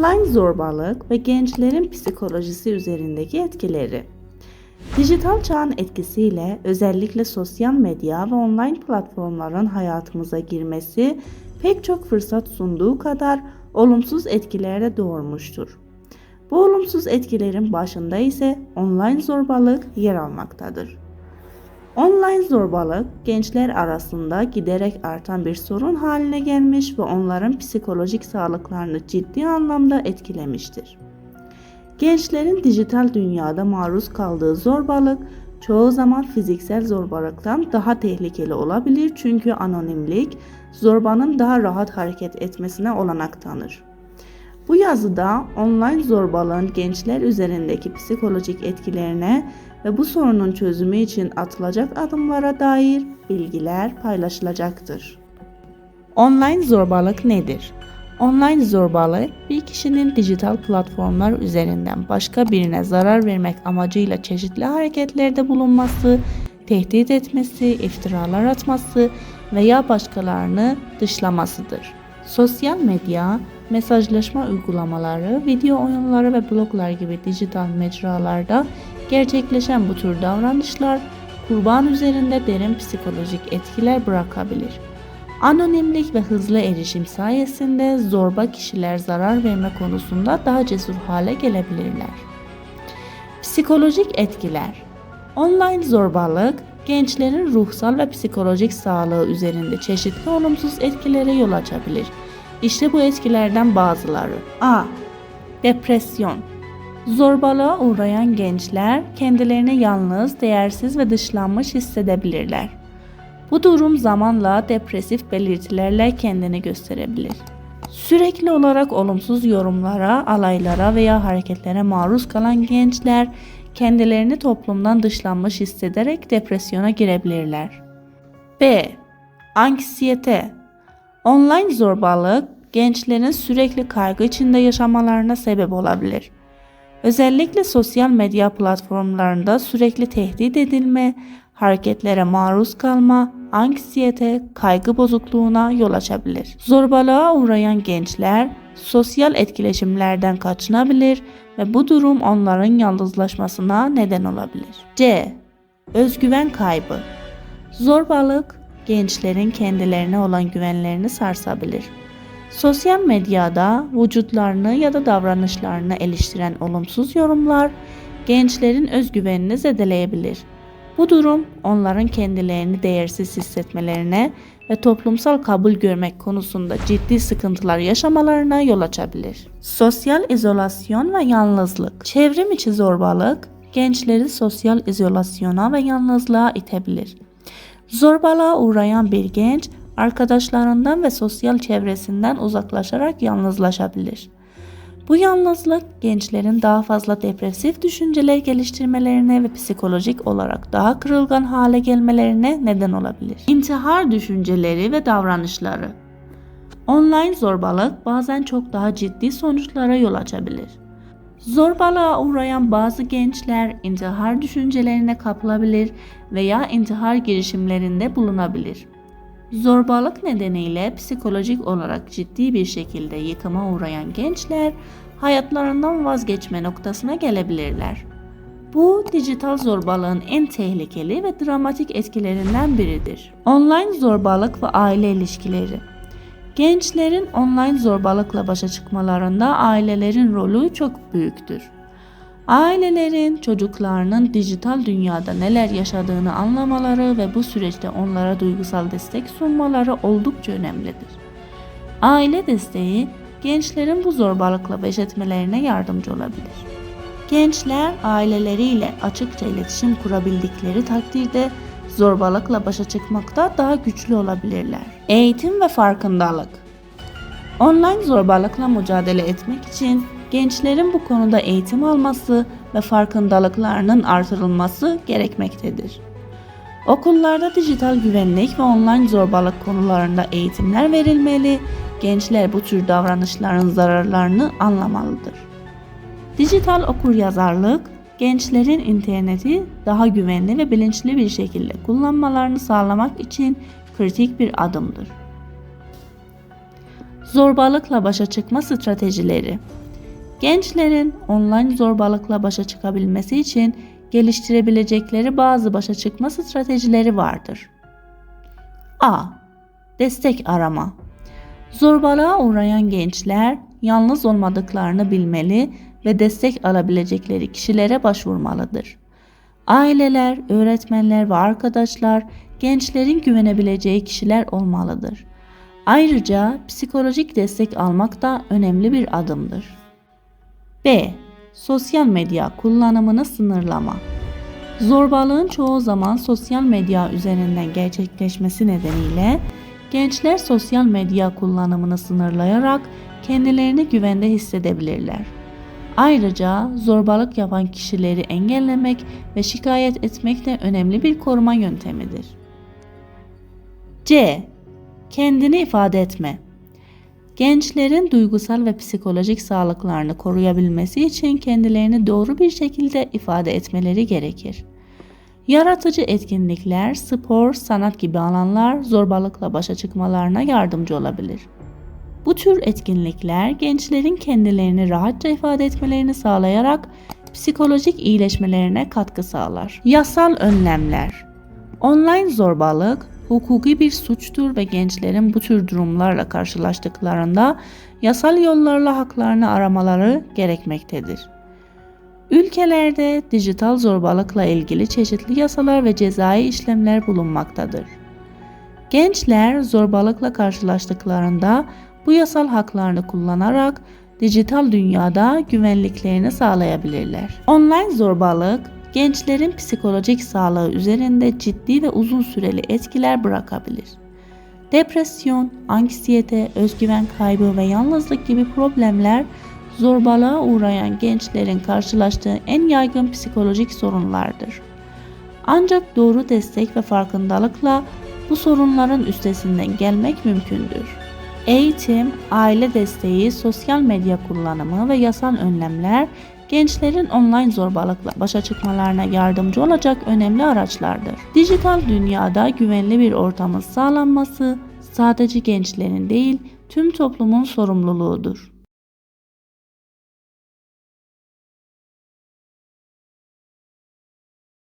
Online zorbalık ve gençlerin psikolojisi üzerindeki etkileri. Dijital çağın etkisiyle özellikle sosyal medya ve online platformların hayatımıza girmesi pek çok fırsat sunduğu kadar olumsuz etkiler de doğurmuştur. Bu olumsuz etkilerin başında ise online zorbalık yer almaktadır. Online zorbalık gençler arasında giderek artan bir sorun haline gelmiş ve onların psikolojik sağlıklarını ciddi anlamda etkilemiştir. Gençlerin dijital dünyada maruz kaldığı zorbalık çoğu zaman fiziksel zorbalıktan daha tehlikeli olabilir çünkü anonimlik zorbanın daha rahat hareket etmesine olanak tanır. Bu yazıda online zorbalığın gençler üzerindeki psikolojik etkilerine ve bu sorunun çözümü için atılacak adımlara dair bilgiler paylaşılacaktır. Online zorbalık nedir? Online zorbalık bir kişinin dijital platformlar üzerinden başka birine zarar vermek amacıyla çeşitli hareketlerde bulunması, tehdit etmesi, iftiralar atması veya başkalarını dışlamasıdır. Sosyal medya, mesajlaşma uygulamaları, video oyunları ve bloglar gibi dijital mecralarda gerçekleşen bu tür davranışlar kurban üzerinde derin psikolojik etkiler bırakabilir. Anonimlik ve hızlı erişim sayesinde zorba kişiler zarar verme konusunda daha cesur hale gelebilirler. Psikolojik etkiler Online zorbalık, gençlerin ruhsal ve psikolojik sağlığı üzerinde çeşitli olumsuz etkilere yol açabilir. İşte bu etkilerden bazıları. A. Depresyon Zorbalığa uğrayan gençler kendilerini yalnız, değersiz ve dışlanmış hissedebilirler. Bu durum zamanla depresif belirtilerle kendini gösterebilir. Sürekli olarak olumsuz yorumlara, alaylara veya hareketlere maruz kalan gençler kendilerini toplumdan dışlanmış hissederek depresyona girebilirler. B. Anksiyete Online zorbalık gençlerin sürekli kaygı içinde yaşamalarına sebep olabilir. Özellikle sosyal medya platformlarında sürekli tehdit edilme, hareketlere maruz kalma, anksiyete, kaygı bozukluğuna yol açabilir. Zorbalığa uğrayan gençler sosyal etkileşimlerden kaçınabilir ve bu durum onların yalnızlaşmasına neden olabilir. C. Özgüven kaybı. Zorbalık gençlerin kendilerine olan güvenlerini sarsabilir. Sosyal medyada vücutlarını ya da davranışlarını eleştiren olumsuz yorumlar gençlerin özgüvenini zedeleyebilir. Bu durum onların kendilerini değersiz hissetmelerine ve toplumsal kabul görmek konusunda ciddi sıkıntılar yaşamalarına yol açabilir. Sosyal izolasyon ve yalnızlık. Çevrim içi zorbalık gençleri sosyal izolasyona ve yalnızlığa itebilir. Zorbalığa uğrayan bir genç arkadaşlarından ve sosyal çevresinden uzaklaşarak yalnızlaşabilir. Bu yalnızlık gençlerin daha fazla depresif düşünceler geliştirmelerine ve psikolojik olarak daha kırılgan hale gelmelerine neden olabilir. İntihar düşünceleri ve davranışları Online zorbalık bazen çok daha ciddi sonuçlara yol açabilir. Zorbalığa uğrayan bazı gençler intihar düşüncelerine kapılabilir veya intihar girişimlerinde bulunabilir. Zorbalık nedeniyle psikolojik olarak ciddi bir şekilde yıkıma uğrayan gençler hayatlarından vazgeçme noktasına gelebilirler. Bu dijital zorbalığın en tehlikeli ve dramatik etkilerinden biridir. Online zorbalık ve aile ilişkileri. Gençlerin online zorbalıkla başa çıkmalarında ailelerin rolü çok büyüktür. Ailelerin çocuklarının dijital dünyada neler yaşadığını anlamaları ve bu süreçte onlara duygusal destek sunmaları oldukça önemlidir. Aile desteği gençlerin bu zorbalıkla baş etmelerine yardımcı olabilir. Gençler aileleriyle açıkça iletişim kurabildikleri takdirde zorbalıkla başa çıkmakta daha güçlü olabilirler. Eğitim ve farkındalık Online zorbalıkla mücadele etmek için gençlerin bu konuda eğitim alması ve farkındalıklarının artırılması gerekmektedir. Okullarda dijital güvenlik ve online zorbalık konularında eğitimler verilmeli, gençler bu tür davranışların zararlarını anlamalıdır. Dijital okuryazarlık, gençlerin interneti daha güvenli ve bilinçli bir şekilde kullanmalarını sağlamak için kritik bir adımdır. Zorbalıkla başa çıkma stratejileri Gençlerin online zorbalıkla başa çıkabilmesi için geliştirebilecekleri bazı başa çıkma stratejileri vardır. A. Destek arama. Zorbalığa uğrayan gençler yalnız olmadıklarını bilmeli ve destek alabilecekleri kişilere başvurmalıdır. Aileler, öğretmenler ve arkadaşlar gençlerin güvenebileceği kişiler olmalıdır. Ayrıca psikolojik destek almak da önemli bir adımdır. B. Sosyal medya kullanımını sınırlama. Zorbalığın çoğu zaman sosyal medya üzerinden gerçekleşmesi nedeniyle gençler sosyal medya kullanımını sınırlayarak kendilerini güvende hissedebilirler. Ayrıca zorbalık yapan kişileri engellemek ve şikayet etmek de önemli bir koruma yöntemidir. C. Kendini ifade etme. Gençlerin duygusal ve psikolojik sağlıklarını koruyabilmesi için kendilerini doğru bir şekilde ifade etmeleri gerekir. Yaratıcı etkinlikler, spor, sanat gibi alanlar zorbalıkla başa çıkmalarına yardımcı olabilir. Bu tür etkinlikler gençlerin kendilerini rahatça ifade etmelerini sağlayarak psikolojik iyileşmelerine katkı sağlar. Yasal önlemler Online zorbalık hukuki bir suçtur ve gençlerin bu tür durumlarla karşılaştıklarında yasal yollarla haklarını aramaları gerekmektedir. Ülkelerde dijital zorbalıkla ilgili çeşitli yasalar ve cezai işlemler bulunmaktadır. Gençler zorbalıkla karşılaştıklarında bu yasal haklarını kullanarak dijital dünyada güvenliklerini sağlayabilirler. Online zorbalık gençlerin psikolojik sağlığı üzerinde ciddi ve uzun süreli etkiler bırakabilir. Depresyon, anksiyete, özgüven kaybı ve yalnızlık gibi problemler zorbalığa uğrayan gençlerin karşılaştığı en yaygın psikolojik sorunlardır. Ancak doğru destek ve farkındalıkla bu sorunların üstesinden gelmek mümkündür. Eğitim, aile desteği, sosyal medya kullanımı ve yasal önlemler gençlerin online zorbalıkla başa çıkmalarına yardımcı olacak önemli araçlardır. Dijital dünyada güvenli bir ortamın sağlanması sadece gençlerin değil, tüm toplumun sorumluluğudur.